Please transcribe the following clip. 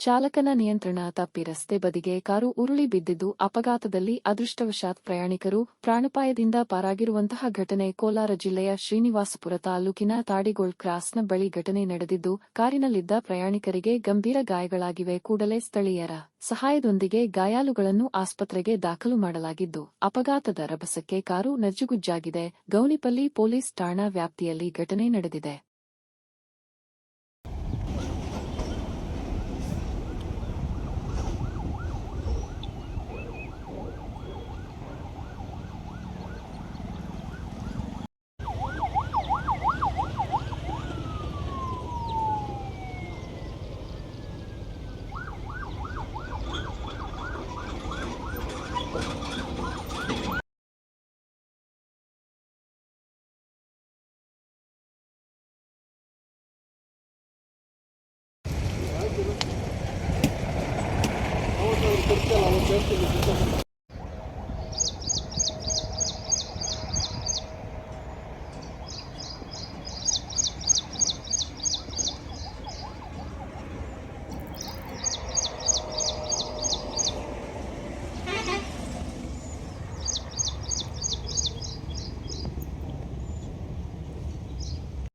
ಚಾಲಕನ ನಿಯಂತ್ರಣ ತಪ್ಪಿ ರಸ್ತೆ ಬದಿಗೆ ಕಾರು ಉರುಳಿ ಬಿದ್ದಿದ್ದು ಅಪಘಾತದಲ್ಲಿ ಅದೃಷ್ಟವಶಾತ್ ಪ್ರಯಾಣಿಕರು ಪ್ರಾಣಪಾಯದಿಂದ ಪಾರಾಗಿರುವಂತಹ ಘಟನೆ ಕೋಲಾರ ಜಿಲ್ಲೆಯ ಶ್ರೀನಿವಾಸಪುರ ತಾಲೂಕಿನ ತಾಡಿಗೋಳ್ ಕ್ರಾಸ್ನ ಬಳಿ ಘಟನೆ ನಡೆದಿದ್ದು, ಕಾರಿನಲ್ಲಿದ್ದ ಪ್ರಯಾಣಿಕರಿಗೆ ಗಂಭೀರ ಗಾಯಗಳಾಗಿವೆ. ಕೂಡಲೇ ಸ್ಥಳೀಯರ ಸಹಾಯದೊಂದಿಗೆ ಗಾಯಾಳುಗಳನ್ನು ಆಸ್ಪತ್ರೆಗೆ ದಾಖಲು ಮಾಡಲಾಗಿದ್ದು, ಅಪಘಾತದ ರಭಸಕ್ಕೆ ಕಾರು ನಜ್ಜುಗುಜ್ಜಾಗಿದೆ. ಗೌನಿಪಲ್ಲಿ ಪೊಲೀಸ್ ಠಾಣಾ ವ್ಯಾಪ್ತಿಯಲ್ಲಿ ಘಟನೆ ನಡೆದಿದೆ. করতে